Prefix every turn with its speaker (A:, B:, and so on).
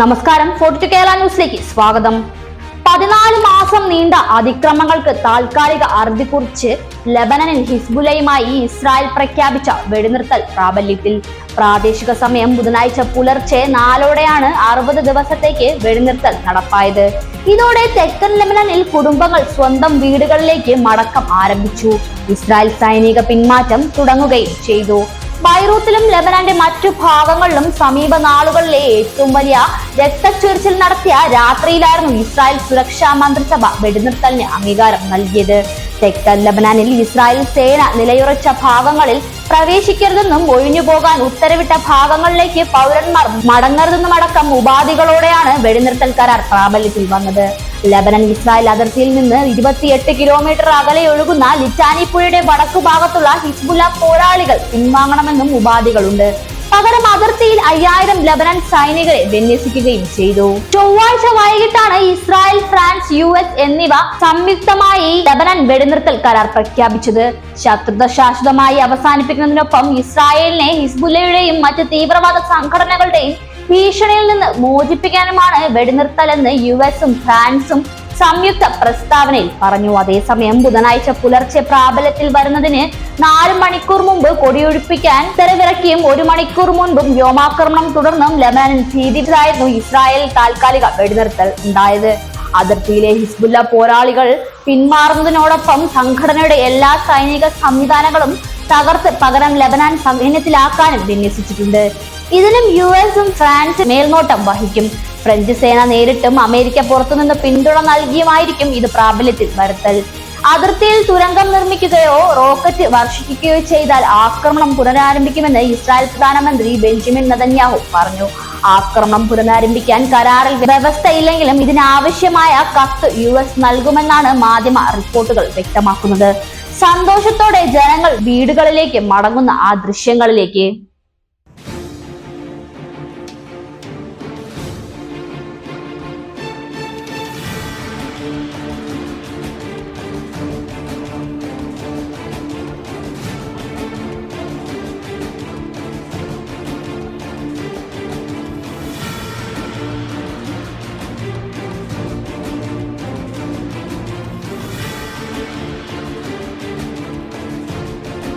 A: നമസ്കാരം. ഫോർട്ടി കേരള ന്യൂസിലേക്ക് സ്വാഗതം. പതിനാല് മാസം നീണ്ട അതിക്രമങ്ങൾക്ക് താൽക്കാലിക അറുതി കുറിച്ച് ലബനനിൽ ഹിസ്ബുലയുമായി ഇസ്രായേൽ പ്രഖ്യാപിച്ച വെടിനിർത്തൽ പ്രാബല്യത്തിൽ. പ്രാദേശിക സമയം ബുധനാഴ്ച പുലർച്ചെ നാലോടെയാണ് അറുപത് ദിവസത്തേക്ക് വെടിനിർത്തൽ നടപ്പായത്. ഇതോടെ തെക്കൻ ലബനനിൽ കുടുംബങ്ങൾ സ്വന്തം വീടുകളിലേക്ക് മടക്കം ആരംഭിച്ചു. ഇസ്രായേൽ സൈനിക പിന്മാറ്റം തുടങ്ങുകയും ചെയ്തു. ബൈറൂത്തിലും ലെബനാന്റെ മറ്റു ഭാഗങ്ങളിലും സമീപ നാളുകളിലെ ഏറ്റവും വലിയ രക്തച്ചൊരിച്ചിൽ നടത്തിയ രാത്രിയിലായിരുന്നു ഇസ്രായേൽ സുരക്ഷാ മന്ത്രിസഭ വെടിനിർത്തലിന് അംഗീകാരം നൽകിയത്. തെക്കൻ ലബനാനിൽ ഇസ്രായേൽ സേന നിലയുറച്ച ഭാഗങ്ങളിൽ പ്രവേശിക്കരുതെന്നും ഒഴിഞ്ഞു പോകാൻ ഉത്തരവിട്ട ഭാഗങ്ങളിലേക്ക് പൗരന്മാർ മടങ്ങരുതെന്നും അടക്കം ഉപാധികളോടെയാണ് വെടിനിർത്തൽ കരാർ പ്രാബല്യത്തിൽ വന്നത്. ലബനൻ ഇസ്രായേൽ അതിർത്തിയിൽ നിന്ന് ഇരുപത്തിയെട്ട് കിലോമീറ്റർ അകലെ ഒഴുകുന്ന ലിറ്റാനി പുഴയുടെ വടക്കു ഭാഗത്തുള്ള ഹിസ്ബുല്ല പോരാളികൾ പിൻവാങ്ങണമെന്നും ഉപാധികളുണ്ട്. പകരം അതിർത്തിയിൽ അയ്യായിരം ലബനൻ സൈനികരെ വിന്യസിക്കുകയും ചെയ്തു. ചൊവ്വാഴ്ച വൈകിട്ടാണ് ഇസ്രായേൽ ഫ്രാൻസ് യു എസ് എന്നിവ സംയുക്തമായി ലബനൻ വെടിനിർത്തൽ കരാർ പ്രഖ്യാപിച്ചത്. ശത്രുത ശാശ്വതമായി അവസാനിപ്പിക്കുന്നതിനൊപ്പം ഇസ്രായേലിനെ ഹിസ്ബുല്ലയുടെയും മറ്റ് തീവ്രവാദ സംഘടനകളുടെയും ഭീഷണിയിൽ നിന്ന് മോചിപ്പിക്കാനുമാണ് വെടിനിർത്തലെന്ന് യു എസും ഫ്രാൻസും സംയുക്ത പ്രസ്താവനയിൽ പറഞ്ഞു. അതേസമയം ബുധനാഴ്ച പുലർച്ചെ പ്രാബല്യത്തിൽ വരുന്നതിന് നാല് മണിക്കൂർ മുമ്പ് കൊടിയൊഴിപ്പിക്കാൻ തെരവിറക്കിയും ഒരു മണിക്കൂർ മുൻപും വ്യോമാക്രമണം തുടർന്നും ലെബനനിൽ ഭീതിയിലായിരുന്നു ഇസ്രായേൽ താൽക്കാലിക വെടിനിർത്തൽ ഉണ്ടായത്. അതിർത്തിയിലെ ഹിസ്ബുല്ല പോരാളികൾ പിന്മാറുന്നതിനോടൊപ്പം സംഘടനയുടെ എല്ലാ സൈനിക സംവിധാനങ്ങളും തകർത്ത് പകരം ലബനാൻ സൈന്യത്തിലാക്കാനും വിന്യസിച്ചിട്ടുണ്ട്. ഇതിനും യു എസും ഫ്രാൻസും മേൽനോട്ടം വഹിക്കും. ഫ്രഞ്ച് സേന നേരിട്ടും അമേരിക്ക പുറത്തുനിന്ന് പിന്തുണ നൽകിയുമായിരിക്കും ഇത് പ്രാബല്യത്തിൽ വരുത്തൽ. അതിർത്തിയിൽ തുരങ്കം നിർമ്മിക്കുകയോ റോക്കറ്റ് വർഷിക്കുകയോ ചെയ്താൽ ആക്രമണം പുനരാരംഭിക്കുമെന്ന് ഇസ്രായേൽ പ്രധാനമന്ത്രി ബെഞ്ചമിൻ നതന്യാഹു പറഞ്ഞു. ആക്രമണം പുനരാരംഭിക്കാൻ കരാറിൽ വ്യവസ്ഥയില്ലെങ്കിലും ഇതിനാവശ്യമായ കത്ത് യു എസ് നൽകുമെന്നാണ് മാധ്യമ റിപ്പോർട്ടുകൾ വ്യക്തമാക്കുന്നത്. സന്തോഷത്തോടെ ജനങ്ങൾ വീടുകളിലേക്ക് മടങ്ങുന്ന ആ ദൃശ്യങ്ങളിലേക്ക്.